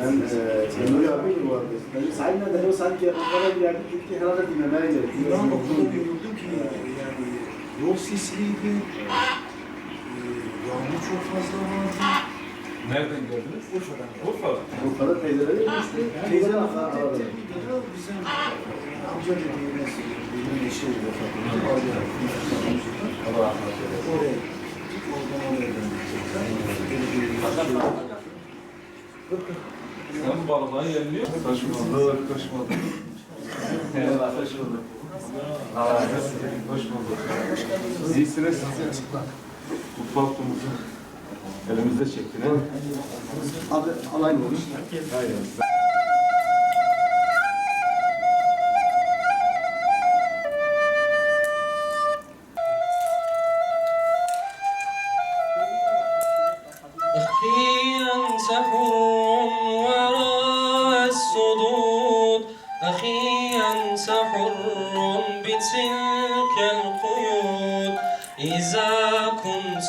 Ben eee Emre abi bu arada. Ben sayın ederim sanki kadar bir yerde gitti herhalde dinlemeye Ben o kadar yoruldum ki yani yol sesliydi. Ee, Yağmur çok fazla vardı. Nereden gördünüz? Urfa'dan. Urfa. Urfa'da teyzeleri geçti. Teyze aradı. Bizim amca dediğimiz benim eşi vefat etti. Allah rahmet eylesin. Oraya gittik, oradan oraya döndük sen balığa yeniliyor musun? Saçmalık, hoş bulduk. Merhaba, hoş bulduk. Hoş bulduk. İyisiniz. Mutlu oldunuz. Elimizde çektin. Abi alayım onu. Hayır. أخيرا سحور وراء الصدود إذا كنت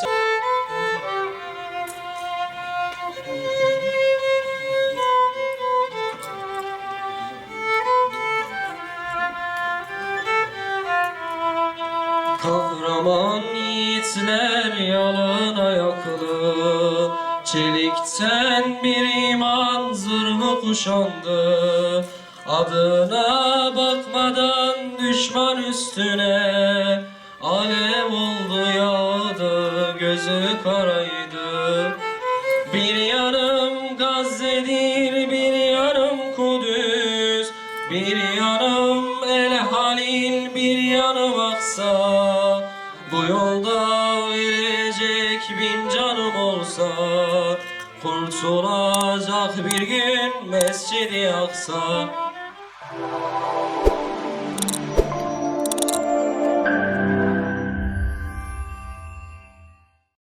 Kahraman yiğitler yalan ayaklı. Çelikten bir iman zırhı kuşandı. Adına bakmadan düşman üstüne. Alev oldu yağdı gözü karaydı. Bir yanım Gazze'dir bir yanım Kudüs. Bir yanım El Halil bir yanım Aksa Bu yolda verecek bin canım olsa Kurtulacak bir gün Mescid-i Aksa